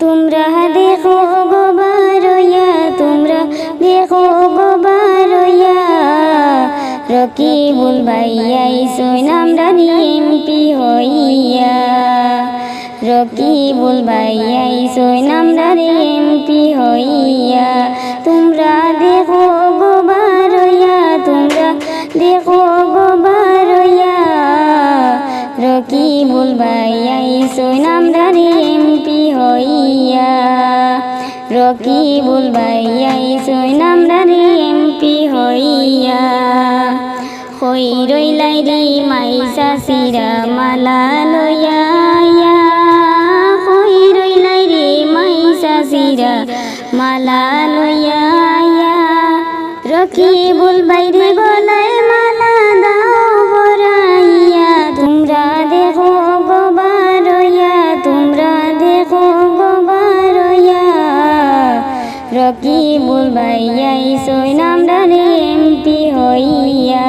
তোমরা দেখো গো বারইয়া তোমরা দেখো গো বারইয়া রকিবুল ভাইয়াই সৈনামরা এমপি হইয়া। রকিবুল ভাইয়াই সৈনামরা এমপি হইয়া। তোমরা দেখো গো বারইয়া তোমরা দেখো গো বারইয়া রকিবুল ভাইয়াই সৈনামরা এমপি হইয়া। রকিবুল ভাইয়াই সৈনামরা এমপি হইয়া। হই রইলাই রে মাইসা সিরা মালা লইয়া হই রইলাই রে মাইসা সিরা মালা লইয়া রকিবুল বাইরে গলায় মালা রকিবুল ভাইয়াই সৈনামরা এমপি হইয়া।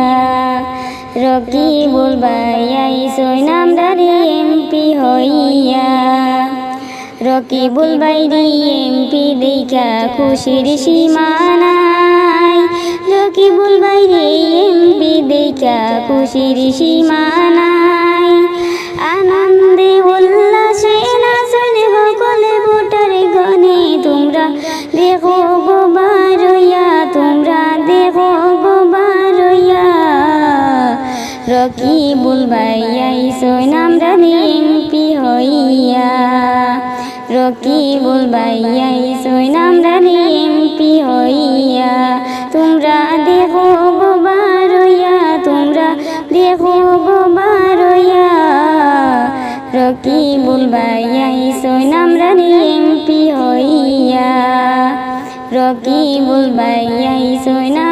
রকিবুল ভাইয়াই সৈনামরা এমপি হইয়া। রকিবুল বাইরি এমপি দেখা খুশির সীমানাই রকিবুল বাইরি এমপি দেখা খুশির সীমানাই রকিবুল ভাইয়াই সৈনামরা এমপি হইয়া। রকিবুল ভাইয়াই সৈনামরা এমপি হইয়া। তোমরা দেখো বারইয়া তোমরা দেখো বারইয়া রকিবুল ভাইয়াই সৈনামরা এমপি হইয়া। রকিবুল ভাইয়াই সৈনাম